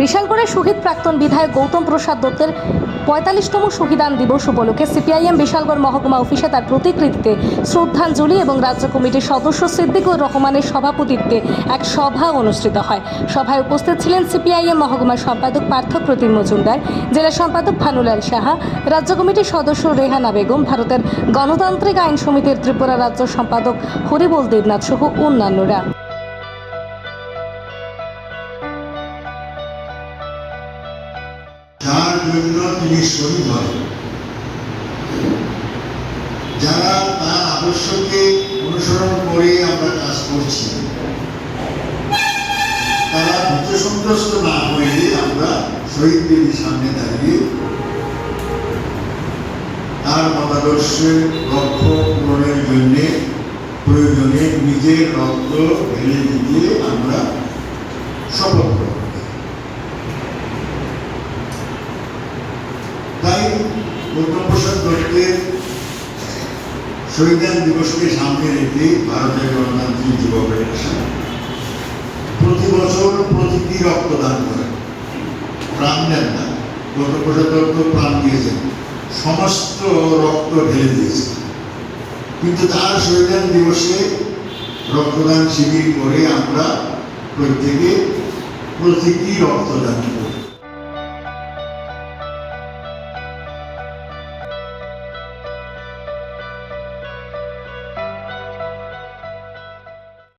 বিশালগড়ের শহীদ প্রাক্তন বিধায়ক গৌতম প্রসাদ দত্তের পঁয়তাল্লিশতম শহীদান দিবস উপলক্ষে সিপিআইএম বিশালগড় মহকুমা অফিসে তার প্রতিকৃতিতে শ্রদ্ধাঞ্জলি এবং রাজ্য কমিটির সদস্য সিদ্দিকুর রহমানের সভাপতিত্বে এক সভা অনুষ্ঠিত হয়। সভায় উপস্থিত ছিলেন সিপিআইএম মহকুমার সম্পাদক পার্থ প্রতিম মজুমদার, জেলা সম্পাদক ভানুলাল সাহা, রাজ্য কমিটির সদস্য রেহানা বেগম, ভারতের গণতান্ত্রিক আইন সমিতির ত্রিপুরা রাজ্য সম্পাদক হরিবল দেবনাথ সহ অন্যান্যরা। যার জন্য তিনি শহীদ হন। যারা তার আদর্শকে অনুসরণ করে আমরা কাজ করছি, তারা ভীত সন্ত্রস্ত না হয়ে আমরা শহীদ দেবীর সামনে দাঁড়িয়ে তার মতাদর্শের লক্ষ্য পূরণের জন্যে, প্রয়োজনে নিজের রক্ত ঢেলে দিয়ে আমরা দত্তের শহীদান দিবসকে সামনে রেখে ভারতের গণতান্ত্রিক যুব ফেডারেশন প্রতি বছর প্রতিটি রক্তদান করে। প্রাণ দেন না। গৌতমপ্রসাদ দত্ত প্রাণ দিয়েছেন। সমস্ত রক্ত ঢেলে দিয়েছে কিন্তু তার শহীদান দিবসে রক্তদান শিবির করে আমরা প্রত্যেকে প্রতীকী রক্তদান করি।